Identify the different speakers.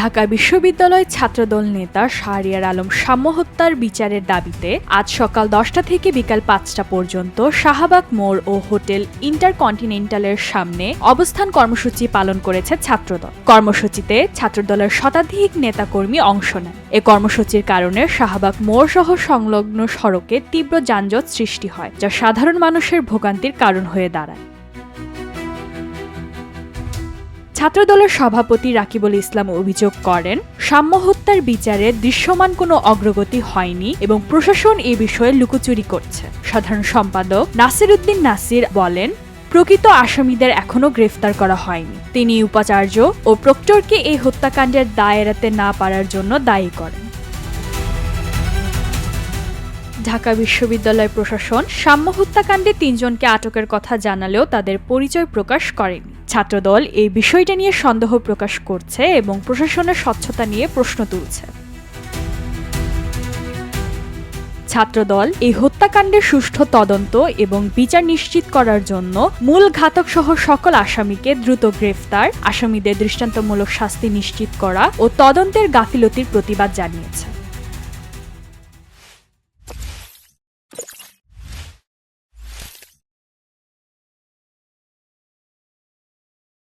Speaker 1: ঢাকা বিশ্ববিদ্যালয় ছাত্রদল নেতা শাহরিয়ার আলম সাম্য হত্যার বিচারের দাবিতে আজ সকাল দশটা থেকে বিকাল পাঁচটা পর্যন্ত শাহবাগ মোড় ও হোটেল ইন্টারকন্টিনেন্টালের সামনে অবস্থান কর্মসূচি পালন করেছে ছাত্রদল। কর্মসূচিতে ছাত্রদলের শতাধিক নেতাকর্মী অংশ নেন। এ কর্মসূচির কারণে শাহবাগ মোড় সহ সংলগ্ন সড়কে তীব্র যানজট সৃষ্টি হয়, যা সাধারণ মানুষের ভোগান্তির কারণ হয়ে দাঁড়ায়। ছাত্রদলের সভাপতি রাকিবুল ইসলাম অভিযোগ করেন সাম্য হত্যার বিচারে দৃশ্যমান কোনো অগ্রগতি হয়নি এবং প্রশাসন এ বিষয়ে লুকোচুরি করছে। সাধারণ সম্পাদক নাসির উদ্দিন নাসির বলেন, প্রকৃত আসামিদের এখনও গ্রেফতার করা হয়নি। তিনি উপাচার্য ও প্রক্টরকে এই হত্যাকাণ্ডের দায় এড়াতে না পারার জন্য দায়ী করেন। ঢাকা বিশ্ববিদ্যালয় প্রশাসন সাম্য হত্যাকাণ্ডে তিনজনকে আটকের কথা জানালেও তাদের পরিচয় প্রকাশ করেনি। ছাত্রদল এই বিষয়টা নিয়ে সন্দেহ প্রকাশ করছে এবং প্রশাসনের স্বচ্ছতা নিয়ে প্রশ্ন তুলছে। ছাত্রদল এই হত্যাকাণ্ডের সুষ্ঠু তদন্ত এবং বিচার নিশ্চিত করার জন্য মূল ঘাতক সহ সকল আসামিকে দ্রুত গ্রেফতার, আসামিদের দৃষ্টান্তমূলক শাস্তি নিশ্চিত করা ও তদন্তের গাফিলতির প্রতিবাদ জানিয়েছে।